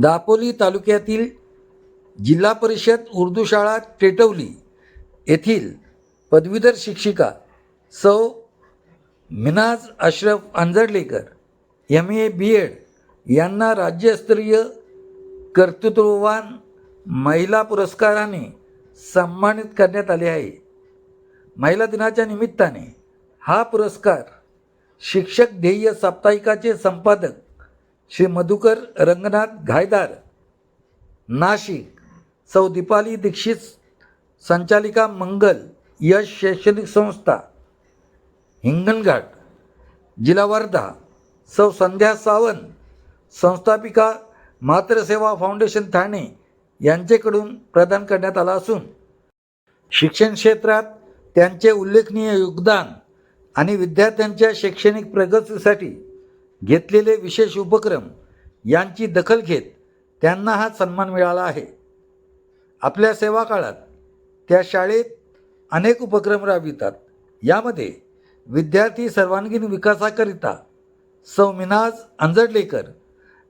दापोली तालुक्यातील जिल्हा परिषद उर्दू शाळा टेटवली येथील पदवीधर शिक्षिका सौ Minaj Ashraf Anjadlekar M A B Ed यांना राज्यस्तरीय कर्तृत्ववान महिला पुरस्काराने सन्मानित करण्यात आले आहे. महिला दिनाच्या निमित्ताने हा पुरस्कार शिक्षक ध्येय साप्ताहिकाचे संपादक श्री मधुकर रंगनाथ घायदार नाशिक. सौ दीपाली दीक्षित संचालिका मंगल यश शैक्षणिक संस्था हिंगणघाट. जिल्हा वर्धा सौ संध्या सावंत संस्थापिका मातृसेवा फाउंडेशन ठाणे यांचेकडून प्रदान करण्यात आला असून शिक्षण क्षेत्रात त्यांचे उल्लेखनीय योगदान आणि विद्यार्थ्यांच्या शैक्षणिक प्रगतीसाठी घेतलेले विशेष उपक्रम यांची दखल घेत त्यांना हा सन्मान मिळाला आहे. आपल्या सेवा काळात त्या शाळेत अनेक उपक्रम राबवितात. यामध्ये विद्यार्थी सर्वांगीण विकासाकरिता सौ मिनाज अंजडलेकर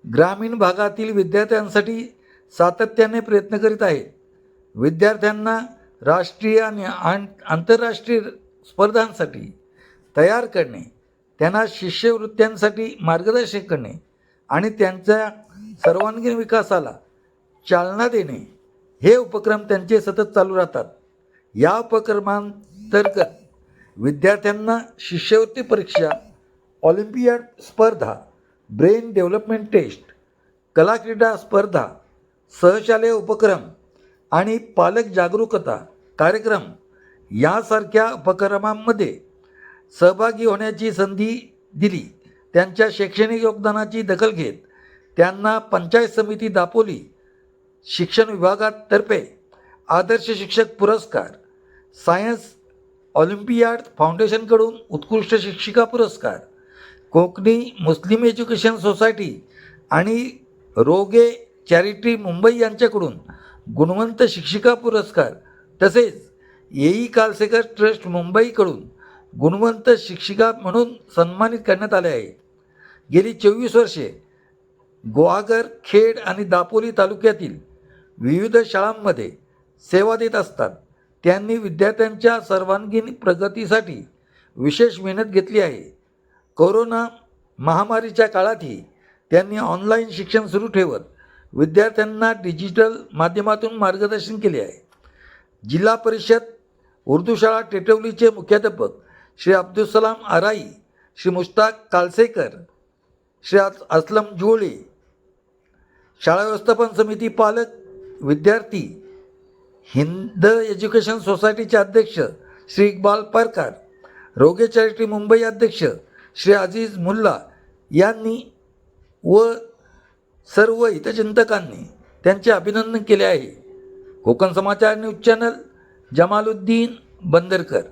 ग्रामीण भागातील विद्यार्थ्यांसाठी सातत्याने प्रयत्न करीत आहेत. विद्यार्थ्यांना राष्ट्रीय आणि आं आंतरराष्ट्रीय स्पर्धांसाठी तयार करणे त्यांना शिष्यवृत्त्यांसाठी मार्गदर्शन करणे आणि त्यांच्या सर्वांगीण विकासाला चालना देणे हे उपक्रम त्यांचे सतत चालू राहतात. या उपक्रमांतर्गत विद्यार्थ्यांना शिष्यवृत्ती परीक्षा ऑलिम्पियाड स्पर्धा ब्रेन डेव्हलपमेंट टेस्ट कलाक्रीडा स्पर्धा सहशालेय उपक्रम आणि पालक जागरूकता कार्यक्रम यासारख्या उपक्रमांमध्ये सहभागी होण्याची संधी दिली. त्यांच्या शैक्षणिक योगदानाची दखल घेत त्यांना पंचायत समिती दापोली शिक्षण विभागातर्फे आदर्श शिक्षक पुरस्कार सायन्स ऑलिम्पियाड फाउंडेशनकडून उत्कृष्ट शिक्षिका पुरस्कार कोकणी मुस्लिम एज्युकेशन सोसायटी आणि रोगे चॅरिटी मुंबई यांच्याकडून गुणवंत शिक्षिका पुरस्कार तसेच येई कालसेकर ट्रस्ट मुंबईकडून गुणवंत शिक्षिका म्हणून सन्मानित करण्यात आले आहे. गेली चोवीस वर्षे गुहागर खेड आणि दापोली तालुक्यातील विविध शाळांमध्ये सेवा देत असतात. त्यांनी विद्यार्थ्यांच्या सर्वांगीण प्रगतीसाठी विशेष मेहनत घेतली आहे. कोरोना महामारीच्या काळातही त्यांनी ऑनलाईन शिक्षण सुरू ठेवत विद्यार्थ्यांना डिजिटल माध्यमातून मार्गदर्शन केले आहे. जिल्हा परिषद उर्दू शाळा टेटवलीचे मुख्याध्यापक श्री अब्दुल सलाम आराई श्री मुश्ताक कालसेकर श्री असलम जोळे शाळा व्यवस्थापन समिती पालक विद्यार्थी हिंद एज्युकेशन सोसायटीचे अध्यक्ष श्री इक्बाल परकार रोगे चॅरिटी मुंबई अध्यक्ष श्री अजीज मुल्ला यांनी व सर्व हितचिंतकांनी त्यांचे अभिनंदन केले आहे. Konkan Samachar news channel Jamaluddin Bandarkar.